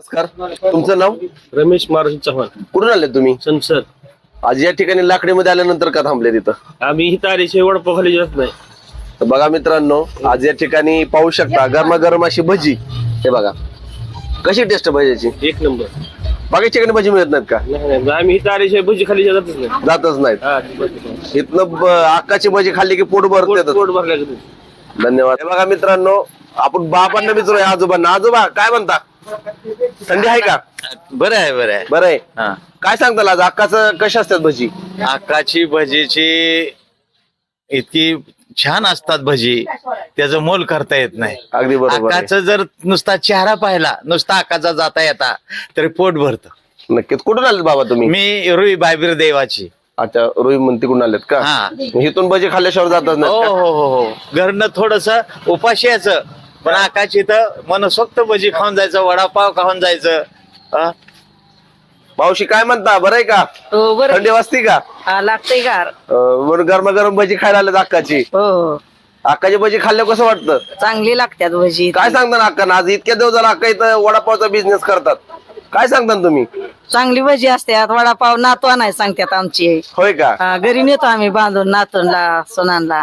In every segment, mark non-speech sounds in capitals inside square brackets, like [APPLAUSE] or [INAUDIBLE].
नमस्कार. तुमचं नाव? रमेश मारुती चव्हाण. कुठून आले तुम्ही? संसर आज या ठिकाणी लाकडीमध्ये आल्यानंतर का थांबले तिथं? आम्ही ही तारीचे वडपाव खाली जात नाही. तर बघा मित्रांनो आज या ठिकाणी पाहू शकता गरमागरम अशी भजी. हे बघा. कशी टेस्ट भजीची एक नंबर. बाकी ठिकाणी भजी मिळत नाहीत का? नाही नाही आम्ही ही तारीचे भजी खाली जातच नाही. जातच नाहीत. हा, इथनं ब- अक्काची भजी खाल्ली की पोट पोट भरत पोट भरल्या? धन्यवाद. हे बघा मित्रांनो आपण बाबांना विचारूया आजोबांना. आजोबा काय म्हणता? थंडी आहे का? बरं आहे बरं आहे. बरं आहे. हा. काय सांगताल आज? अक्काचं कशा असतात भजी? आकाची भजीची इतकी छान असतात भजी. त्याचं मोल करता येत नाही. अगदी बरोबर आहे. आकाचं जर नुसता चेहरा पाहिला नुसता आकाचा जाता येता तरी पोट भरत. नक्कीच. कुठून आलेत बाबा तुम्ही? मी रुई बायबीर देवाची. अच्छा रोहित म्हणते कुठून आलेत का? हा. इथून भजी खाल्ल्याशिवाय जातच हो नाही हो हो हो. घरनं थोडस उपाशी यायचं. पण आकाची तर मनसोक्त भजी खाऊन जायचं वडापाव खाऊन जायचं. हा? मावशी काय म्हणता? बरं आहे का? हो बरं थंडी वाजती का? हा लागतंय का अं, म्हणून गरमागरम भजी खायला आलेत अक्काची हो अक्काची भजी खाल्ल्या कसं वाटतं? चांगली लागतात भजी. काय सांगता ना अक्का आज इतक्या दिवस झाला अक्का इथं वडापावचा बिझनेस करतात. काय सांगता तुम्ही? चांगली भजी असतात वडापाव नातवा नाही सांगतात आमची. होय का? हा, घरी नेतो आम्ही बांधून नातूनला सोनांना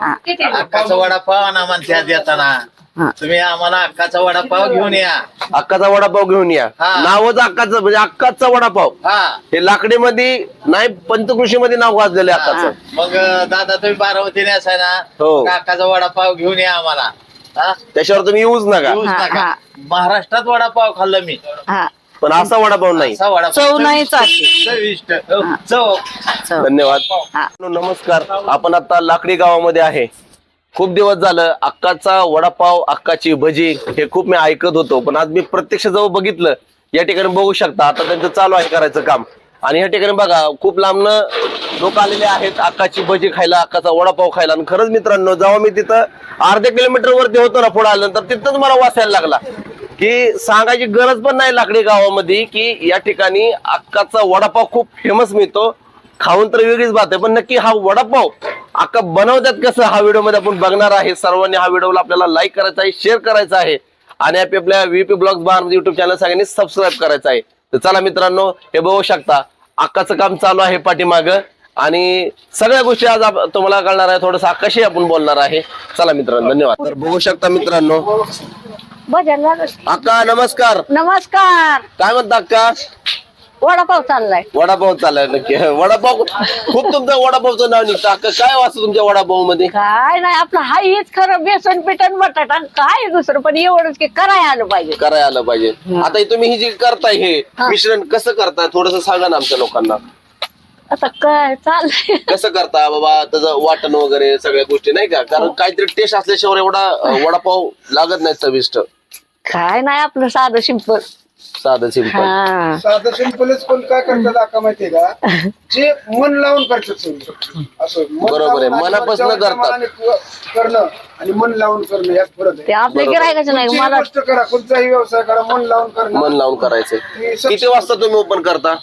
हा. अक्काचा वडापाव आणा म्हणतात येताना हा. तुम्ही आम्हाला अक्काचा वडापाव घेऊन या. अक्काचा वडापाव घेऊन या. हा. नावच अक्काचं म्हणजे अक्काचा वडापाव. हा. हे लाकडीमध्ये नाही पंचकृषी मध्ये नाव गाजलेलं आहे अक्काचं. मग अं, दादा तुम्ही बारामतीने असाय ना हो. काकाचा वडापाव घेऊन या आम्हाला. हा? त्याच्यावर तुम्ही येऊच नका. येऊच हा, नका. हा. महाराष्ट्रात वडापाव खाल्ला मी. हा. पण असा वडापाव नाही. असा वडापाव चव नाही चालते. चविष्ट. हो, चव चव. धन्यवाद. हा. नमस्कार. आपण आता लाकडी गावामध्ये आहे. खूप दिवस झालं अक्काचा वडापाव अक्काची भजी हे खूप मी ऐकत होतो. पण आज मी प्रत्यक्ष जवळ बघितलं या ठिकाणी बघू शकता आता त्यांचं चालू आहे करायचं काम. आणि या ठिकाणी बघा खूप लांबनं लोक आलेले आहेत अक्काची भजी खायला अक्काचा वडापाव खायला. आणि खरंच मित्रांनो जेव्हा मी तिथं अर्ध्या किलोमीटर वरती होतो ना पुढे आल्यानंतर तिथंच मला वाचायला लागला. की सांगायची गरज पण नाही लाकडी गावामध्ये की या ठिकाणी अक्काचा वडापाव खूप फेमस मिळतो. खाऊन तर वेगळीच बात आहे पण नक्की हा वडापाव अक्का बनवतात कसं हा व्हिडिओमध्ये आपण बघणार आहे. सर्वांनी हा व्हिडिओला आपल्याला लाईक करायचा आहे शेअर करायचा आहे. आणि आपल्या आपल्या व्हीपी ब्लॉग्स बार युट्यूब चॅनल सगळ्यांनी सबस्क्राईब करायचं आहे. तर चला मित्रांनो हे बघू शकता अक्काचं काम चालू आहे पाठीमाग. आणि सगळ्या गोष्टी आज तुम्हाला कळणार आहे थोडस कशी आपण बोलणार आहे. चला मित्रांनो धन्यवाद. तर बघू शकता मित्रांनो. अक्का नमस्कार. नमस्कार. काय म्हणता अक्का? वडापाव चाललाय. वडापाव चाललाय नक्की. वडापाव खूप तुमचं वडापावचं नाव निघतं. काय वाचतं तुमच्या वडापावमध्ये काय नाही आपलं हा हेच खरं बेसन पिठन बटाटा आणि काय दुसरं? पण एवढंच की करायला आलं पाहिजे. करायला आलं पाहिजे. आता हे तुम्ही ही जी करताय हे मिश्रण कसं करताय? थोडस सांगा ना आमच्या लोकांना. आता काय चाललंय. कसं करता बाबा? त्याचं वाटण वगैरे सगळ्या गोष्टी नाही का? कारण काहीतरी टेस्ट असल्याशिवाय एवढा अं, वडापाव लागत नाही चविष्ट. काय नाही आपलं साधं सिंपल साधं सिंपल हा साधं सिंपलच पण काय करतात आका माहितीये का जे मन लावून करतात सगळं. असं मन बरोबर आहे. लावून आणि मनापासून वरच्या करतात. मनाने क- करणं आणि मन लावून करणं यात फरक ते आहे आपल्या बरोबर. गिरायकाचं नाही कोणतीही मला गोष्ट करा कोणताही व्यवसाय करा मन लावून करणं मन लावून करायचंय किती वाजता तुम्ही ओपन करता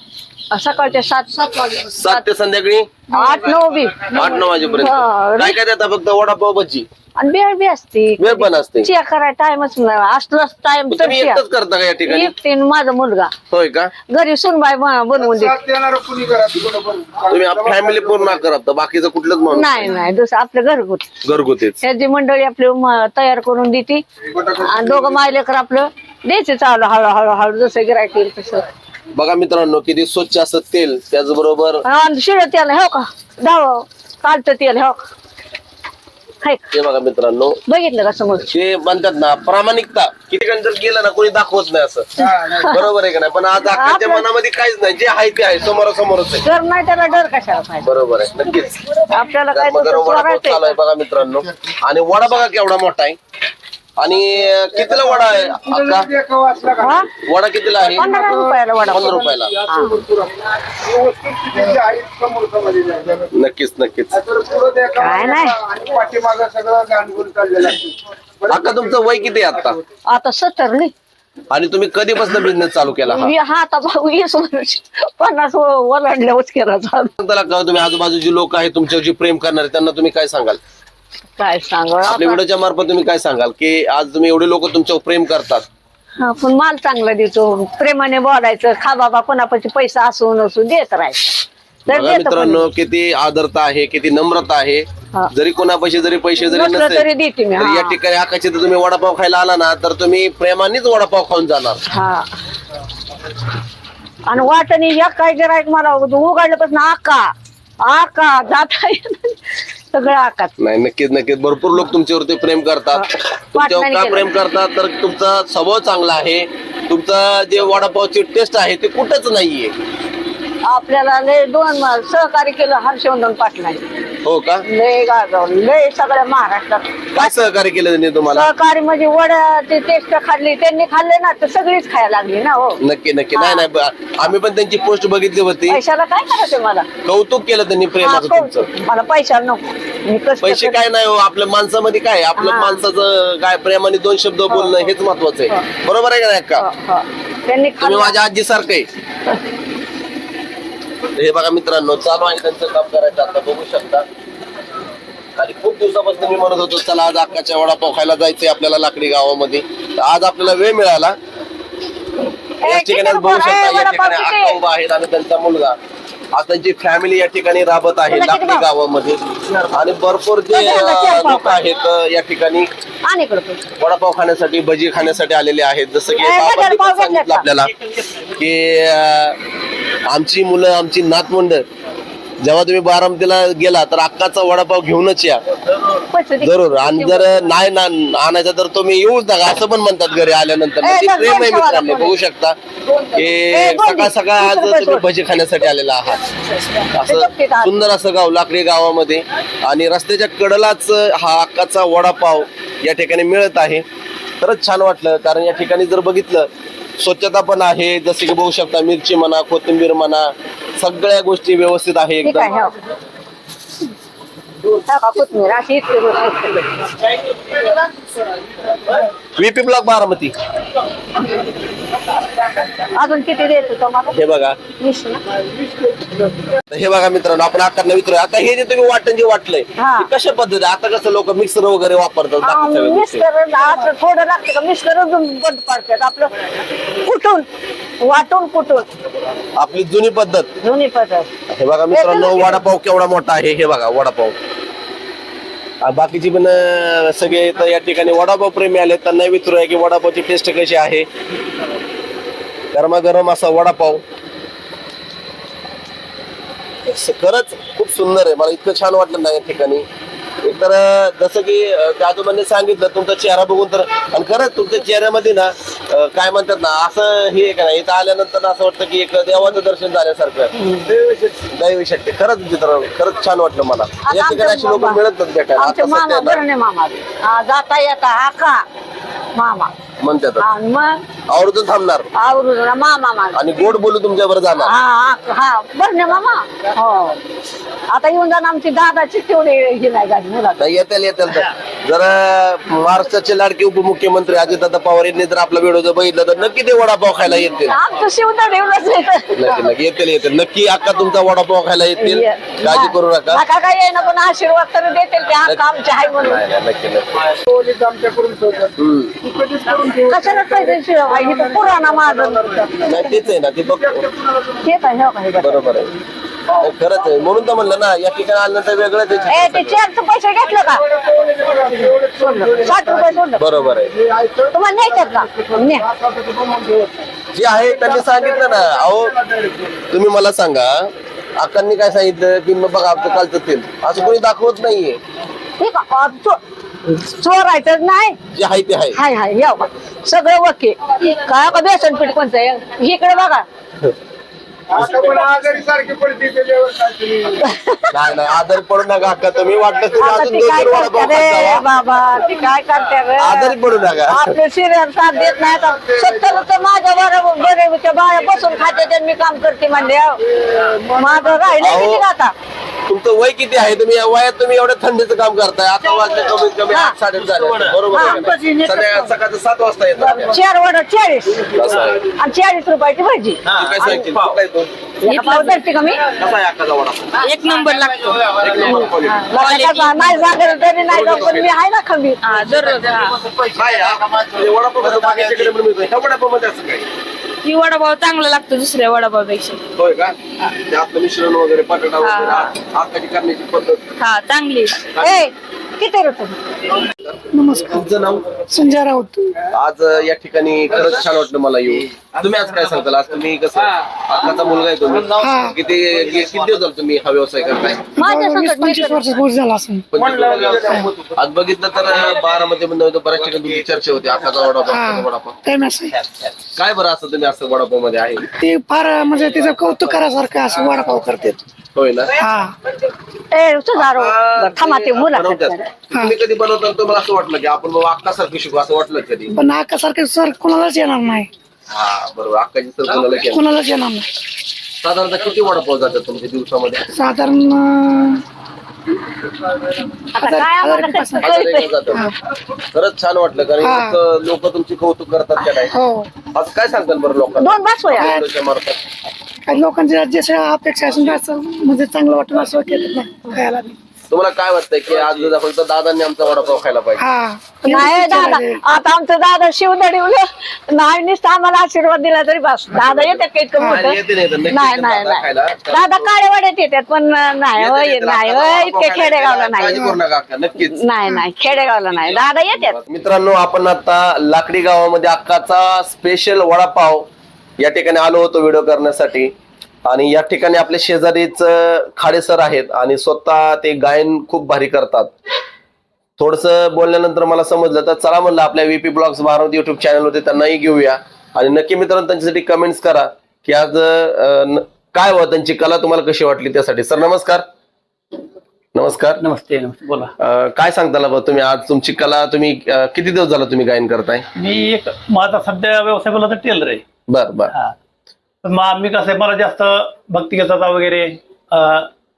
सकाळच्या सात सात वाजता सात ते संध्याकाळी? आठ नऊ बी आठ नऊ वाजेपर्यंत. हा. काय काय देता फक्त? वडापाव भजी आणि बेळ बी असते. वेळ पण असते. चिया करायला टाइमच नाही. असलाच टाइम तर तुम्ही चिया एकटंच करता का या ठिकाणी? एकटीन माझा मुलगा. होय का? घरी सुनबाई ब- बनवून देते. साथ देणार कुणी करा तिकडं पण तुम्ही फॅमिली पूर्ण करत बाकीचं कुठलंच माणूस नाही नाही. दुसरं आपलं घरगुती. घरगुतीच. ह्याची मंडळी आपली म- तयार करून देते. आणि दोघं मायलेकर आपलं द्यायचं चालू हळू हळू हळू जसं गिरायक येईल तसं. बघा मित्रांनो किती स्वच्छ असं तेल त्याचबरोबर शिळ तेल हो का? धाव कालचं तेल हो का? हाय का? हे बघा मित्रांनो. बघितलं का समोर? ते म्हणतात ना प्रामाणिकता. किती ठिकाणी जर गेलं ना कोणी दाखवत नाही असं. बरोबर आहे का नाही? पण आज अख्खाच्या आपलं- मनामध्ये काहीच नाही. जे आहे ते आहे समोरासमोरच आहे. डर नाही त्याला डर कशाला पाहिजे? बरोबर आहे नक्कीच. आपल्याला काय गरम गरम तसं वडापाव चालू आहे सोडायचं बघा मित्रांनो. आणि वडा बघा केवढा मोठा आहे. आणि कितीला वडा आहे अक्का हा? वडा कितीला आहे? पंधरा रुपयाला वडा. पंधरा ही. नक्कीच नक्कीच. काय नाही. पाठीमागं सगळं चाललेलं अक्का तुमचं वय किती आहे आता आता सत्तर नाही. आणि तुम्ही कधीपासून बिझनेस चालू केला हा? मी हा आता भाऊ वीस वर्ष पन्नास ओलांडल्यावर केला चालू. त्याला का तुम्ही आजूबाजूची लोक आहेत तुमच्यावर जे प्रेम करणारे त्यांना तुम्ही काय सांगाल? काय सांग आपल्या व्हिडिओच्या मार्फत तुम्ही काय सांगाल की आज तुम्ही एवढे लोक तुमच्यावर प्रेम करतात हा पण माल चांगला देतो प्रेमाने बोलायचं खा बाबा कोणापाशी पैसा असू नसू देत राहायचं तर बघा देतो पण. मित्रांनो किती आदरता आहे किती नम्रता आहे हा. जरी कोणापाशी जरी पैसे जरी नसलं नसेल तरी देते मी, तर हा. या ठिकाणी आकाशी तर तुम्ही वडापाव खायला आला ना तर तुम्ही प्रेमानेच वडापाव खाऊन जाणार हा आणि वाटणी या काय गिरायक मला उघडल्यापासून आका आका जाता येत नाही. सगळं आकाच नाही नक्कीच नक्कीच. भरपूर लोक तुमच्यावरती प्रेम करतात. तुमच्यावर वाटणारी का केलं. प्रेम करतात? तर तुमचा स्वभाव चांगला आहे. तुमचा जे वडापावची टेस्ट आहे ते कुठंच नाहीये. आपल्याला लय दोन सहकार्य केलं हर्षवर्धन पाटलांनी. हो का? लय गाजव लय सगळ्या महाराष्ट्रात. काय सहकार्य केलं त्यांनी तुम्हाला? सहकारी म्हणजे वड्याची टेस्ट खाल्ली त्यांनी खाल्ले ना तर सगळीच खायला लागली ना हो. नक्की नक्की. नाही नाही ब- आम्ही पण त्यांची पोस्ट बघितली होती. पैशाला काय करायचं मला? कौतुक केलं त्यांनी हा, प्रेमाचं कौतुक. तुमचं. मला पैसा नको. मी कष्ट पैसे करते. काय नाही हो आपल्या माणसामध्ये काय आहे? आपलं हा. माणसाचं काय प्रेमाने दोन शब्द बोलणं हेच महत्वाचं आहे. बरोबर आहे का नाही हो, का हो. त्यांनी तुम्ही खाल्लं. माझ्या आजी सारखं आहे. [LAUGHS] हे बघा मित्रांनो चालू आहे त्यांचं काम करायचं आता बघू शकता आणि खूप दिवसापासून मी म्हणत होतो चला आज अक्काच्या वडापाव खायला जायचंय आपल्याला लाकडी गावामध्ये तर आज आपल्याला वेळ मिळाला या ठिकाणी बघू? शकता या ठिकाणी? अक्का उभा आहेत आणि त्यांचा मुलगा आज त्यांची फॅमिली या ठिकाणी राबत आहे लाकडी? गावामध्ये आणि भरपूर जे? लोक आहेत या ठिकाणी. वडापाव खाण्यासाठी भजी खाण्यासाठी आलेले आहेत जसं की? आपल्याला की आमची मुलं आमची नातवंड जेव्हा तुम्ही बारामतीला गेला तर अक्काचा वडापाव घेऊनच या. जरूर. आणि जर नाही ना आणायचा तर तुम्ही येऊच नका. असं पण म्हणतात घरी आल्यानंतर. प्रेम आहे मित्रांनो बघू शकता की सकाळ. सकाळ आज तुम्ही. भजी खाण्यासाठी आलेला आहात. असं. सुंदर असं गाव लाकडी गावामध्ये. आणि रस्त्याच्या कडेलाच हा अक्काचा वडापाव या ठिकाणी मिळत आहे. खरंच छान वाटलं. कारण या ठिकाणी जर बघितलं स्वच्छता पण आहे जसे की बघू शकता मिरची म्हणा कोथिंबीर म्हणा सगळ्या गोष्टी व्यवस्थित आहे ठीक आहे एकदम हो. टाका कोथमीर अशी इतकी गोष्ट. VP blog Baramati. अजून किती तुम्हाला? हे बघा. वीस ना? तर हे बघा मित्रांनो आपण आकांना विचारूया आता हे जे तुम्ही वाटण जे वाटलंय हा. ते कशा पद्धती आता कसं लोक मिक्सर वगैरे वापरतात बाकी सगळ्या गोष्टी. मिस्टर आता थोडं लागतं का? मिस्टर बंद पडतात आपलं. कुठून? वाटून कुठून? आपली जुनी पद्धत. दोन्ही पद्धत. हे बघा मित्रांनो वडापाव केवढा मोठा आहे हे बघा वडापाव. बाकीची पण सगळे या ठिकाणी वडापाव प्रेमी आले त्यांना विचारूया की वडापावची टेस्ट कशी आहे. गरमागरम असा वडापाव. खरंच खूप सुंदर आहे. मला इतकं छान वाटलं ना या ठिकाणी. अं, जसं की आजोबांनी सांगितलं तुमचा चेहरा बघून तर आणि खरंच तुमच्या चेहऱ्यामध्ये ना काय म्हणतात ना असं हे का नाही इथं आल्यानंतर ना असं वाटतं की एक देवाचं दर्शन झाल्यासारखं. दैवी शक्ती. खरंच मित्रांनो खरंच छान वाटलं मला. या ठिकाणी अशी लोक मिळत भेटायला आमचे मामा मामा. हा, जाता येता हा का मामा. म्हणतात. मग? आवर्जून थांबणार. आवरून मामा माझा आणि गोड बोलू तुमच्या बरोबर जाणार हा हा हा. बरं ना मामा? हो. आता येऊन जाणं आमची दादाची तेवढी ही नाही गाडी मुलात नाही येतील येतील. तर जर महाराष्ट्राचे लाडके उपमुख्यमंत्री अजितदादा पवार यांनी जर आपला व्हिडिओ जर बघितला तर नक्की ते वडापाव खायला येतील. आमचं नक्की नक्की. येतील येतील. नक्की अक्का तुमचा वडापाव खायला येतील. काळजी करू नका. नका काय येईना पण आशीर्वाद तर देतील. ते हक्क आमचे आहे म्हणून. नाही, नाही, नक्की नक्की. पोलीस आमच्याकडून ठेवतात हम्म. तू कधीच करून ठेव कशाला शिवाय हे तर पुराणा माझं नाही तेच आहे ना ते बघ ते काय हो काही बरं? बरोबर आहे. नाही, खरंच आहे. म्हणून तर म्हणलं ना या ठिकाणी आल्यानंतर वेगळं ए ते चेअरचं पैसे घेतलं का? साठ रुपये सोडलं. बरोबर आहे. तुम्हाला न्यायच्यात का? न्या. जे आहे त्यांनी सांगितलं ना. अहो तुम्ही मला सांगा अक्कांनी काय सांगितलं? की मग बघा आमचं कालचं तेल असं कोणी दाखवत नाहीये. ठीक आहे चोरायचं नाही. जे आहे ते आहे. हाय हाय या सगळं ओके काय का बेसन पीठ कोणतं आहे? इकडे बघा. नाही नाही आजारी पडू नका अक्का. तुम्ही वाटलं तुम्ही आता अजून ती दोन काय तीन वडापाव करते खात रे जावा. बाबा? ती काय करते रे? आजारी पडू नका. आपले सिरियल साथ देत नाही तर सत्तर तर माझ्या बरोबर बरे त्या बाया बसून खाते त्यांनी काम करते म्हणले माझं राहिलं अहो. किती आता. तुमचं वय किती आहे? तुम्ही या वयात तुम्ही एवढ्या थंडीचं काम करताय. आता वाजले कमीत कमी आठ साडेआठ झाले. बरोबर आहे. का सकाळचं सात वाजता येतात. चार वडा चाळीस. आहे? आणि चाळीस रुपयाची भाजी. तू काय सांगशील? तो? धरते का मी कसा आहे अक्काचा वडा एक नंबर लागतो. एक नंबर नाही सांगेल तरी नाही जाऊ, पण मी आहे ना खंबीर. दररोज काय आहे? म्हणजे वडापाव कसं बाकीच्याकडे पण मिळतो ह्या वडापावमध्ये असं काय ही वडापाव चांगला लागतो दुसऱ्या वडापावपेक्षा. होय का? ते आपलं मिश्रण वगैरे बटाटा वगैरे आकाची करण्याची पद्धत. हा चांगली. ए किती रुपये तुमचं नाव? संजय राऊत. आज या ठिकाणी खरंच छान वाटलं मला येऊन. तुम्ही आज काय सांगताल? आज तुम्ही कसं अक्काचा मुलगा आहे तुम्ही. किती किती दिवस झाले तुम्ही हा व्यवसाय करताय? माझ्या वीस संकट मी पंचवीस वर्ष पूर्ण झाला असं. पंचवीस आज बघितलं तर बारामध्ये मध्ये बऱ्याच ठिकाणी तुमची चर्चा होती. अक्काचा वडापाव अक्काचा वडापाव. काय बरं असं तुम्ही असं वडापावमध्ये आहे? ते फार म्हणजे तिचं कौतुक करासारखं असं वडापाव करतात. होय ना? हा. ए सुधारो थांबा ते मुलाखत करा. तुम्ही कधी बनवताना तुम्हाला असं वाटलं की आपण बाबा अक्कासारखं शिकू असं वाटलं कधी? पण आकासारखं सर कोणालाच येणार नाही. हा बरोबर. अक्काची सर कोणाला केलं कोणालाच येणार नाही. साधारणतः किती वडापाव जातात तुमच्या दिवसामध्ये? साधारण अं, आता काय आम्हाला कसं हजार कळतंय? एक जातं. खरंच छान वाटलं कारण लोक तुमची कौतुक करतात का नाही हो असं काय सांगतात बरं लोकांना दोन बस होया त्याच्या मार्फत? काही लोकांच्या जशा अपेक्षा असून जास्त म्हणजे चांगलं वाटून असं केलं नाही खायला बी. तुम्हाला काय वाटतंय की आज फक्त दादांनी आमचा वडापाव खायला पाहिजे? हा. नाही दादा आता आमचं दादा शिवदडीवलं नाही नुसतं आम्हाला आशीर्वाद दिला तरी बस. दादा येतात काही इतकं हा, येते नाही तर नाही दादा नाही. खायला. दादा काळेवाड्यात येतात पण नाही येते होय नाही तर नाही आपला होय वडापाव इतके खायला खेडेगावला नाही. करू नका अक्का, नक्कीच. नाही नाही खेडेगावला नाही. दादा येतात. मित्रांनो आपण आता लाकडी गावामध्ये अक्काचा स्पेशल वडापाव या ठिकाणी आलो होतो व्हिडिओ करण्यासाठी. आणि या ठिकाणी आपले शेजारीच खाडे सर आहेत आणि स्वतः ते गायन खूप भारी करतात. थोडस बोलल्यानंतर मला समजलं तर चला म्हणलं आपल्या VP blogs Baramati YouTube channel होते त्यांनाही घेऊया. आणि नक्की मित्रांनो त्यांच्यासाठी कमेंट्स करा की आज काय व त्यांची कला तुम्हाला कशी वाटली त्यासाठी. सर नमस्कार. नमस्कार. नमस्ते नमस्ते. बोला. काय सांगताला बा तुम्ही? आज तुमची कला तुम्ही किती दिवस झाला तुम्ही गायन करताय? मी एक माझा सध्या व्यवसाय बोलला तर टेलर आहे. बर बर. मग मी कसं आहे मला जास्त भक्तिगताचा वगैरे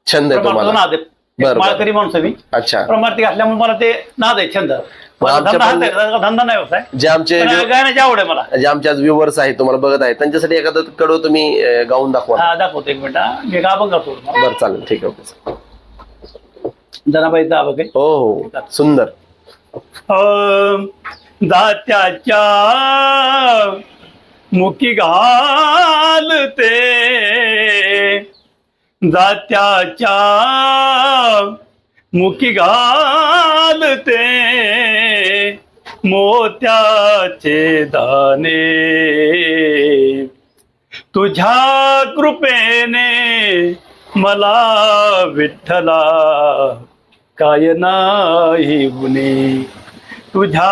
छंद नाद आहे. माळकरी माणूस मी. अच्छा. प्रमाणिक असल्यामुळे मला ते नाद आहे छंद. आमच्या धंदा नाही व्यवसाय जे आमचे पण गायनाची आवड आहे मला. जे आमचे आज व्ह्युअर्स आहेत तुम्हाला बघत आहेत त्यांच्यासाठी एखादं कडव तुम्ही गाऊन दाखवा. हा दाखवतो एक मिनिट. मी गाभण करतो बरं चालेल. ठीक आहे ओके. जनाबाई आहे हो हो. सुंदर. दात्याच्या मुखी घालते. जात्याच्या मुखी घालते. मोत्याचे दाने तुझ्या कृपेने मला विठ्ठला काय नाही गुणे तुझ्या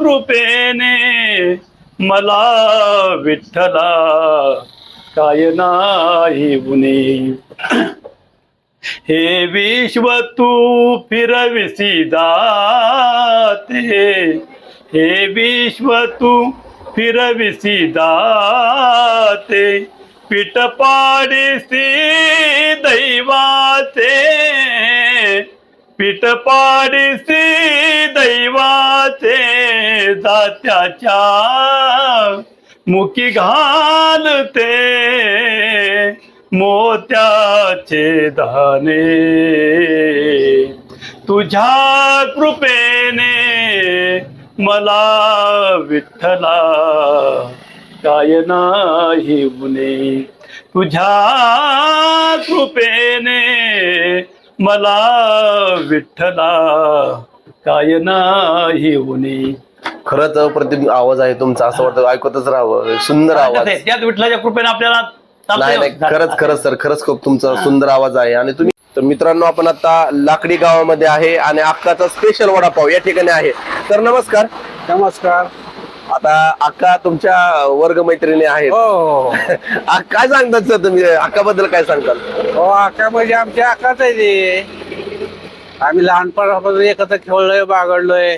कृपेने मला विठ्ठला काय नाही गुणे हे विश्व तू फिरविसी दाते हे विश्व तू फिरविसी दाते पीठ पाडीसी दैवाचे. पीठ पाडीसी दैवाचे. जात्याच्या मुखी घालते. मोत्याचे धाने तुझ्या कृपेने मला विठ्ठला. काय नाही मुने. तुझ्या कृपेने मला विठ्ठला. काय नाही गुणे खरंच अप्रतिम आवाज आहे तुमचा असं वाटतं ऐकतच राहावं सुंदर आवाज. त्याच विठ्ठलाच्या कृपेने आपल्याला नाही नाही. खरंच खरंच सर खरंच खूप तुमचा सुंदर आवाज आहे. आणि तुम्ही तर मित्रांनो आपण आता लाकडी गावामध्ये आहे आणि अक्काचा स्पेशल वडापाव या ठिकाणी आहे. तर नमस्कार. नमस्कार. आता अक्का तुमच्या वर्ग मैत्रिणी आहेत. हो. [LAUGHS] आ, काय सांगतात सर तुम्ही? अक्काबद्दल काय सांगताल हो आका म्हणजे आमची आकाच आहे ते. आम्ही लहानपणापासून एकत्र खेळलोय बागडलोय.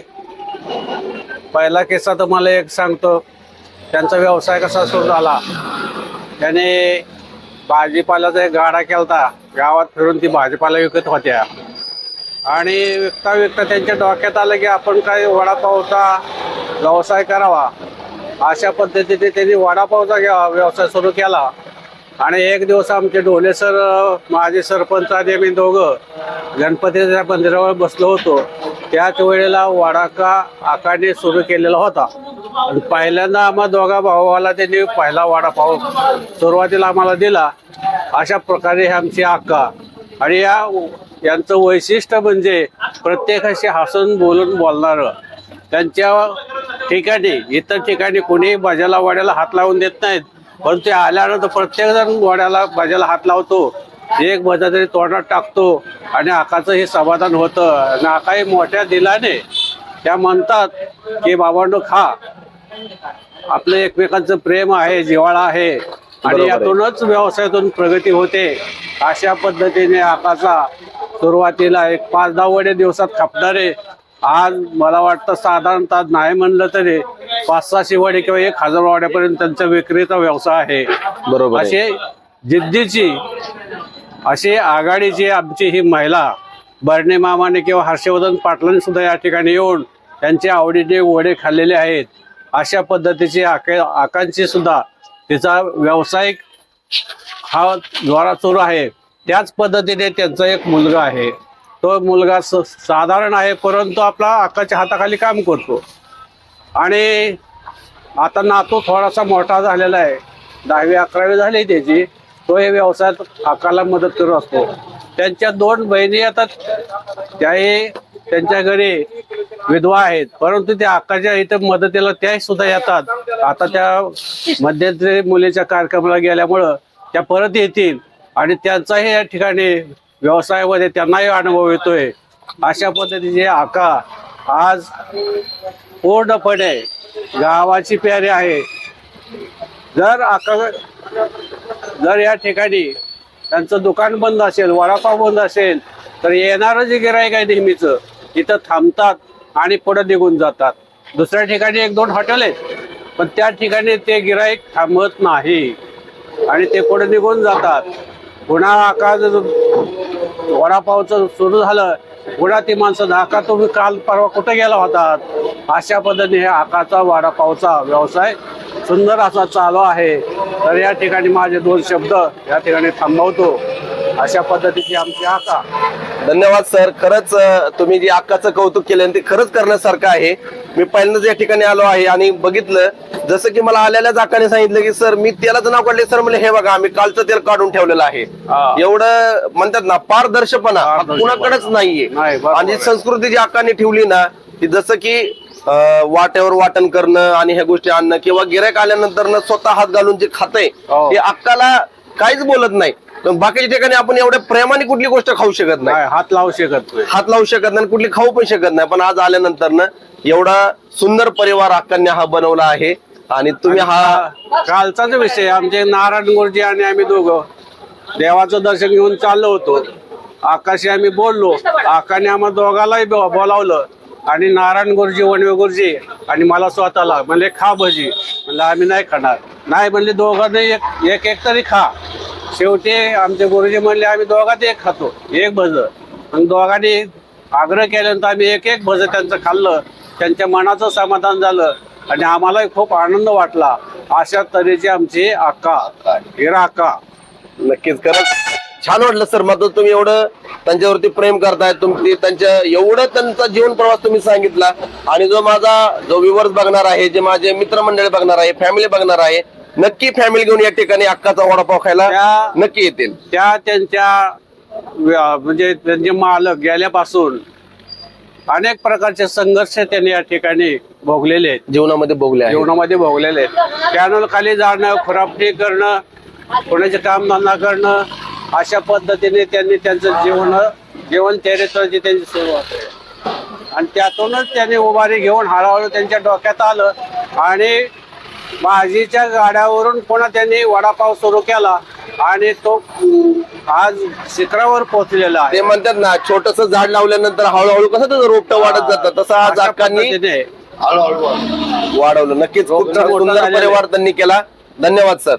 पहिला किस्सा तुम्हाला एक सांगतो. त्यांचा व्यवसाय कसा सुरू झाला. त्याने भाजीपाल्याचा एक गाडा केलता. गावात फिरून ती भाजीपाला विकत होत्या. आणि विकता विकता त्यांच्या डोक्यात आलं की आपण काय वडापावचा व्यवसाय करावा. अशा पद्धतीने त्यांनी वडापावचा व्यवसाय सुरू केला. आणि एक दिवस आमचे ढोले सर माझे सरपंच आणि आम्ही दोघं गणपतीच्या मंदिरावर बसलो होतो. त्याच वेळेला वाडाका आकाने सुरू केलेला होता. आणि पहिल्यांदा आम्हा दोघा भावाला त्यांनी पहिला वाडापाव सुरुवातीला आम्हाला दिला. अशा प्रकारे आमची आका. आणि या यांचं वैशिष्ट्य म्हणजे प्रत्येकाशी हसून बोलून बोलणारं. त्यांच्या ठिकाणी इतर ठिकाणी कोणीही भाज्याला वाड्याला हात लावून देत नाहीत. परंतु ते आल्यानंतर प्रत्येक जण वाड्याला भाज्याला हात लावतो. एक भजा तरी तोंडात टाकतो आणि आकाचं हे समाधान होतं. आणि आकाही मोठ्या दिलाने त्या म्हणतात की बाबांनो खा. आपलं एकमेकांचं प्रेम आहे जिव्हाळा आहे आणि. यातूनच व्यवसायातून प्रगती होते. अशा पद्धतीने आकाचा सुरुवातीला एक पाच दहा वडे दिवसात खपणारे आज मला वाटतं साधारणतः नाही म्हणलं तरी पाच सहाशे वडे किंवा एक हजार वाड्यापर्यंत त्यांचा विक्रीचा व्यवसाय आहे. बरोबर आहे. असे जिद्दीची अशी आघाडीची आमची ही महिला बर्णे मामाने किंवा हर्षवर्धन पाटलांनी सुद्धा या ठिकाणी येऊन त्यांच्या आवडीचे वडे खाल्लेले आहेत. अशा पद्धतीची आके आकांक्षी सुद्धा तिचा व्यावसायिक हा द्वारा सुरू आहे. त्याच पद्धतीने त्यांचा एक मुलगा आहे. तो मुलगा स- साधारण आहे परंतु आपला आकाच्या हाताखाली काम करतो. आणि आता नातू थोडासा मोठा झालेला आहे. दहावी अकरावी झाली त्याची. तो हे व्यवसायात आकाला मदत करत असतो. त्यांच्या दोन बहिणी येतात. त्याही त्यांच्या घरी विधवा आहेत. परंतु त्या अक्काच्या इथं मदतीला त्याही सुद्धा येतात. आता त्या मध्यंतरी मुलीच्या कार्यक्रमाला गेल्यामुळं त्या परत येतील. आणि त्यांचाही या ठिकाणी व्यवसायामध्ये त्यांनाही अनुभव येतोय. अशा पद्धतीचे आका आज पूर्णपणे गावाची प्यारी आहे. जर आका जर या ठिकाणी त्यांचं दुकान बंद असेल वडापाव बंद असेल तर येणारं जे गिराईक आहे नेहमीचं इथं थांबतात आणि पुढे निघून जातात. दुसऱ्या ठिकाणी एक दोन हॉटेल आहेत पण त्या ठिकाणी ते गिराईक थांबत नाही. आणि ते पुढे निघून जातात. पुन्हा आका जर वडापावचं सुरू झालं. पुन्हा ती माणसं धाका तुम्ही काल परवा कुठे गेला होतात अशा पद्धतीने हे आकाचा वडापावचा व्यवसाय सुंदर असा चालू आहे. तर या ठिकाणी माझे दोन शब्द या ठिकाणी थांबवतो. अशा पद्धतीची आमची आका धन्यवाद सर खरंच तुम्ही जे अक्काचं कौतुक केलं ते खरंच करण्यासारखं आहे मी पहिल्यांदाच या ठिकाणी आलो आहे आणि बघितलं जसं की मला आलेल्याच अक्काने सांगितलं की सर मी तेलाचं नाव काढले सर म्हणजे हे बघा आम्ही कालचं तेल काढून ठेवलेलं आहे. एवढं म्हणतात ना पारदर्शपणा. कुणाकडेच नाहीये आणि. संस्कृती जी अक्काने ठेवली ना ती जसं की वाट्यावर वाटण करणं आणि ह्या गोष्टी आणणं किंवा गिरायक आल्यानंतर स्वतः हात घालून जे खातंय हो. हे अक्काला काहीच बोलत नाही बाकीच्या ठिकाणी आपण एवढ्या प्रेमाने कुठली गोष्ट खाऊ शकत नाही. हात लावू शकत नाही. हात लावू शकत नाही कुठली खाऊ पण शकत नाही. पण आज आल्यानंतर ना एवढा सुंदर परिवार अक्कांनी हा बनवला आहे. आणि तुम्ही हा कालचाच विषय आमचे नारायण गुरुजी आणि आम्ही दोघं देवाचं दर्शन घेऊन चाललो होतो. आकाशी आम्ही बोललो. आकाने आम्हा दोघालाही बोलावलं. आणि नारायण गुरुजी वनवे गुरुजी आणि मला स्वतःला म्हणले खा भजी. म्हणलं आम्ही नाही खाणार. नाही म्हणले दोघांनी एक एक तरी खा. शेवटी आमचे गुरुजी म्हणले आम्ही दोघात एक खातो एक भज आणि दोघांनी आग्रह केल्यानंतर आम्ही एक एक भज त्यांचं खाल्लं. त्यांच्या मनाचं समाधान झालं आणि आम्हालाही खूप आनंद वाटला. अशा तऱ्हेची आमची अक्का हिरा अक्का नक्कीच खरंच छान वाटलं सर मात्र तुम्ही एवढं त्यांच्यावरती प्रेम करताय तुमची त्यांच्या एवढं त्यांचा जीवन प्रवास तुम्ही सांगितला. आणि जो माझा जो व्ह्युअर्स बघणार आहे जे माझे मित्रमंडळी बघणार आहे फॅमिली बघणार आहे नक्की फॅमिली घेऊन या ठिकाणी अक्काचा वडापाव खायला त्या- नक्की येतील. त्या त्यांच्या व्या- म्हणजे त्यांचे मालक गेल्यापासून अनेक प्रकारचे संघर्ष त्यांनी या ठिकाणी भोगलेले आहेत. जीवनामध्ये आहे जीवनामध्ये भोगलेले आहेत. कॅनल खाली जाणं खुरापणी करणं कोणाचे कामधंदा करणं अशा पद्धतीने त्यांनी त्यांचं जीवन जीवन चरित्राची त्यांची सुरुवात आहे आणि त्यातूनच त्यांनी उभारी घेऊन हळूहळू त्यांच्या डोक्यात आलं आणि भाजीच्या गाड्यावरून पुन्हा त्यांनी वडापाव सुरू केला आणि तो आज शिखरावर पोहोचलेला आहे. ते म्हणतात ना छोटस झाड लावल्यानंतर हळूहळू कसं त्याचं रोपटं वाढत जातं? तसं आज अक्कांनी पद्धतीने. वाढवलं. नक्कीच खूप सुंदर. परिवार त्यांनी केला. धन्यवाद सर.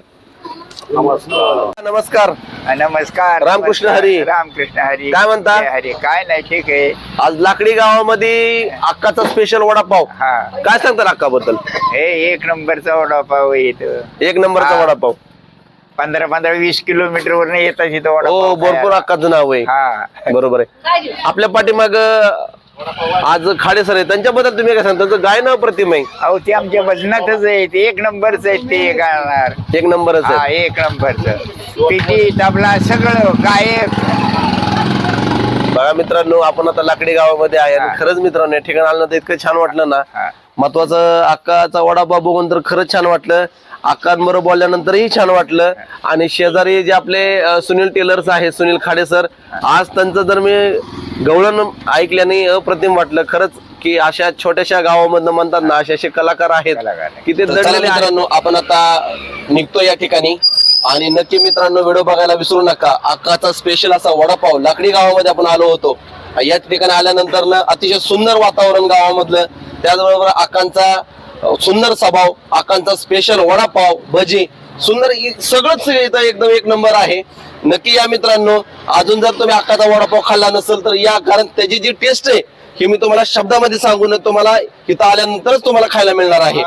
नमस्कार. नमस्कार. रामकृष्ण हरी. रामकृष्ण हरी. काय म्हणता? हरी. काय नाही ठीक आहे. आज लाकडी गावामध्ये अक्काचा स्पेशल वडापाव. हा. काय सांगतात अक्काबद्दल? हे एक नंबरचा वडापाव इथं. एक नंबरचा. वडापाव. पंधरा पंधरा वीस किलोमीटर वर येतात इथं वडापाव हो भरपूर. अक्काचं नाव आहे. हा. बरोबर आहे. आपल्या पाठीमाग आज खाडे सर आहे त्यांच्याबद्दल तुम्ही काय सांगता? त्यांचं गायन प्रतिम आहे. अहो ते आमच्या वजनातच आहे ते एक नंबरच आहे ते गाणार एक नंबरच हा आहे एक नंबरच. पिटी तबला सगळं गायक बघा मित्रांनो आपण आता लाकडी गावामध्ये आहे आणि खरंच मित्रांनो या ठिकाणी आलं ना तर इतकं छान वाटलं ना. हा. महत्वाचं अक्काचा वडापाव बघून तर खरंच छान वाटलं. अक्कांबरोबर बोलल्यानंतरही छान वाटलं. आणि शेजारी जे आपले अं, सुनील टेलर्स आहेत सुनील खाडे सर आज त्यांचं जर मी गवळण ऐकल्याने अप्रतिम वाटलं. खरंच की अशा छोट्याशा गावामधनं म्हणतात ना असे असे कलाकार आहेत कलाकार. की ते दडलेले मित्रांनो आपण आता निघतो या ठिकाणी. आणि नक्की मित्रांनो व्हिडिओ बघायला विसरू नका. अक्काचा स्पेशल असा वडापाव लाकडी गावामध्ये आपण आलो होतो. या ठिकाणी आल्यानंतर ना अतिशय सुंदर वातावरण गावामधलं. त्याचबरोबर अक्कांचा सुंदर स्वभाव आकांचा स्पेशल वडापाव भजी सुंदर सगळंच इथं एकदम एक नंबर आहे. नक्की या मित्रांनो अजून जर तुम्ही आकाचा वडापाव खाल्ला नसेल तर या कारण त्याची जी टेस्ट आहे ही मी तुम्हाला शब्दामध्ये सांगून तुम्हाला इथं आल्यानंतरच तुम्हाला खायला मिळणार आहे.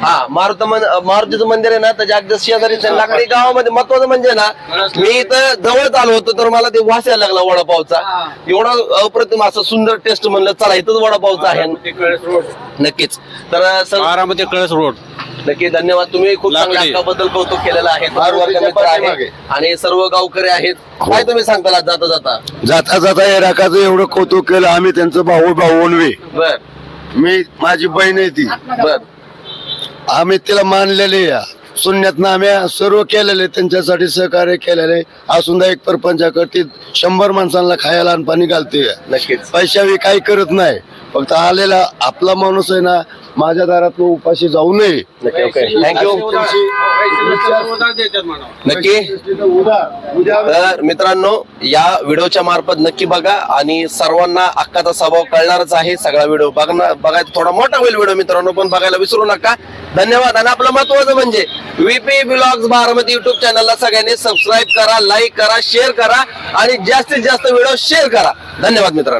हा मारुत मन- मारुतीचं मंदिर आहे ना त्याच्या अगदी शेजारीच आहे. लाकडी गावामध्ये महत्वाचं म्हणजे ना मी इथं जवळच आलो होतो तर मला ते वास यायला लागला वडापावचा. एवढा अप्रतिम असं सुंदर टेस्ट म्हणलं चला इथंच वडापावचा आहे. नक्कीच. तर सर बारामती कळस रोड. नक्की धन्यवाद. तुम्ही खूप चांगल्या. हक्काबद्दल कौतुक केलेलं आहे. वर्गमित्र आहे आणि सर्व गावकरी आहेत. काय तुम्ही सांगता जाता जाता? जाता जाता या राखाचं एवढं कौतुक केलं आम्ही त्यांचं भाऊ भाऊ बर. मी माझी बहीण आहे ती. बर. आम्ही तिला मानलेले या शून्यातनं आम्ही सर्व केलेले त्यांच्यासाठी सहकार्य केलेले. हा सुद्धा एक परपंच करते शंभर माणसांना खायला आणि पाणी घालते नक्कीच. पैशावी काही करत नाही. फक्त आलेला आपला माणूस आहे ना माझ्या दारात उपाशी जाऊ नये. नक्की ओके. थँक्यू नक्की. तर मित्रांनो या व्हिडिओच्या मार्फत नक्की बघा आणि सर्वांना अक्काचा स्वभाव कळणारच आहे. सगळा व्हिडिओ बघणार बघायचा थोडा मोठा होईल व्हिडिओ मित्रांनो पण बघायला विसरू नका. धन्यवाद आणि आपलं महत्वाचं म्हणजे व्हीपी ब्लॉग्स बारामती युट्यूब चॅनलला सगळ्यांनी सबस्क्राईब करा लाईक करा शेअर करा आणि जास्तीत जास्त व्हिडिओ शेअर करा. धन्यवाद मित्रांनो.